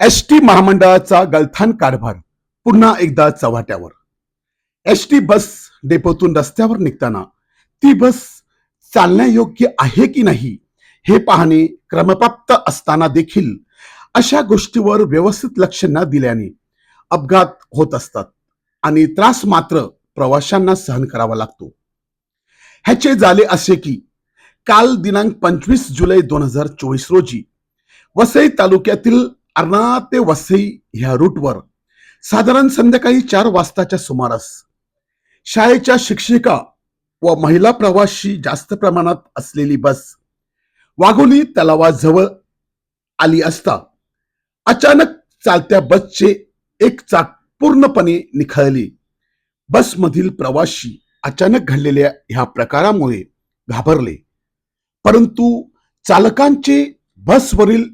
S T महामंडळाचा गलथान कारभार पुन्हा एकदा चव्हाट्यावर. एस टी बस डेपोतून रस्त्यावर निघताना ती बस चालण्यायोग्य आहे की नाही हे पाहणे क्रमप्राप्त असताना देखील अशा गोष्टीवर व्यवस्थित लक्ष न दिल्याने अपघात होत असतात आणि त्रास मात्र प्रवाशांना सहन करावा लागतो. ह्याचे झाले असे की काल दिनांक पंचवीस जुलै दोन हजार चोवीस रोजी वसई तालुक्यातील अर्णा ते वसई ह्या रूटवर साधारण संध्याकाळी चार वाजताच्या सुमारास शाळेच्या शिक्षिका व महिला प्रवासी जास्त प्रमाणात असलेली बस वाघोली तलावाजवळ आली असता अचानक चालत्या बसचे एक चाक पूर्णपणे निखळली. बसमधील प्रवासी अचानक घडलेल्या ह्या प्रकारामुळे घाबरले. परंतु चालकांचे बसवरील